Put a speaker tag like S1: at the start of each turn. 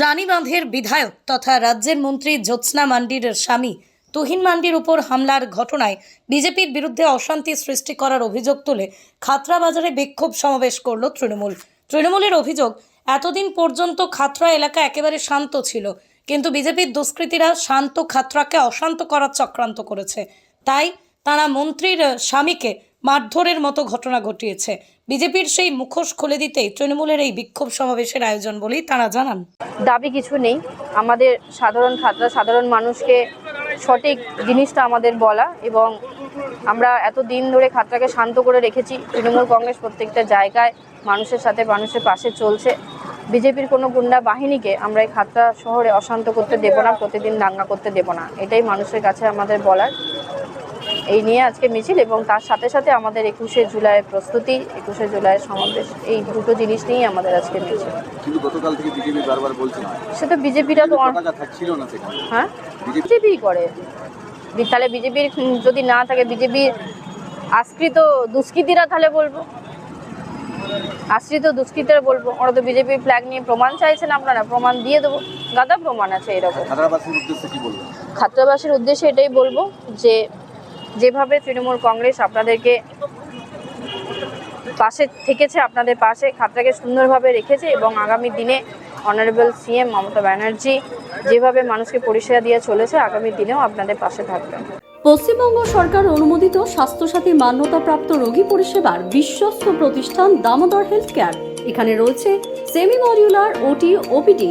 S1: রানীবাঁধের বিধায়ক তথা রাজ্যের মন্ত্রী জ্যোৎস্না মান্ডির স্বামী তুহিন মান্ডির উপর হামলার ঘটনায় বিজেপির বিরুদ্ধে অশান্তি সৃষ্টি করার অভিযোগ তুলে খাতড়া বাজারে বিক্ষোভ সমাবেশ করল তৃণমূল। তৃণমূলের অভিযোগ, এতদিন পর্যন্ত খাতড়া এলাকা একেবারে শান্ত ছিল, কিন্তু বিজেপির দুষ্কৃতীরা শান্ত খাতড়াকে অশান্ত করার চক্রান্ত করেছে। তাই তারা মন্ত্রীর স্বামীকে মারধরের মতো ঘটনা ঘটিয়েছে। বিজেপির সেই মুখোশ খুলে দিতেই তৃণমূলের এই বিক্ষোভ সমাবেশের আয়োজন বলেই তারা জানান।
S2: দাবি কিছু নেই। আমাদের সাধারণ খাতরা সাধারণ মানুষকে সঠিক জিনিসটা আমাদের বলা এবং আমরা এত দিন ধরে খাতরাকে শান্ত করে রেখেছি। তৃণমূল কংগ্রেস প্রত্যেকটা জায়গায় মানুষের সাথে মানুষের পাশে চলছে। বিজেপির কোনো গুন্ডা বাহিনীকে আমরা এই খাতরা শহরে অশান্ত করতে দেব না, প্রতিদিন দাঙ্গা করতে দেব না। এটাই মানুষের কাছে আমাদের বলার। এই নিয়ে আজকে মিছিল এবং তার সাথে সাথে আমাদের একুশে জুলাইয়ের প্রস্তুতি একুশে জুলাইয়ের সমাবেশ এই দুটো জিনিস নিয়েই আমাদের আজকে মিছিল।
S3: কিন্তু গতকাল থেকে বিজেপি বারবার বলছে
S2: সে তো বিজেপিরা তো
S3: না
S2: হ্যাঁ?
S3: বিজেপি
S2: করে। তাহলে বিজেপির যদি না থাকে বিজেপির আশ্রিত দুষ্কৃতীরা তাহলে বলব। আশ্রিত দুষ্কৃতীরা বলব। ওরা তো বিজেপির ফ্ল্যাগ নিয়ে প্রমাণ চাইছেন আপনারা প্রমাণ দিয়ে দেবো। গাদা প্রমাণ আছে এরকম। ছাত্রাবাসীর উদ্দেশ্যে এটাই বলব যে যেভাবে তৃণমূল কংগ্রেস আপনাদেরকে পাশে থেকেছে, আপনাদের পাশে খাতটাকে সুন্দরভাবে রেখেছে এবং আগামী দিনে অনারেবল সিএম মমতা ব্যানার্জি যেভাবে মানুষকে পরিষেবা দিয়ে চলেছে, আগামী দিনেও আপনাদের পাশে থাকবেন
S4: পশ্চিমবঙ্গ সরকার অনুমোদিত স্বাস্থ্যসাথী মান্যতাপ্রাপ্ত রোগী পরিষেবার বিশ্বস্ত প্রতিষ্ঠান দামোদর হেলথ কেয়ার। এখানে রয়েছে semi modular OT OPD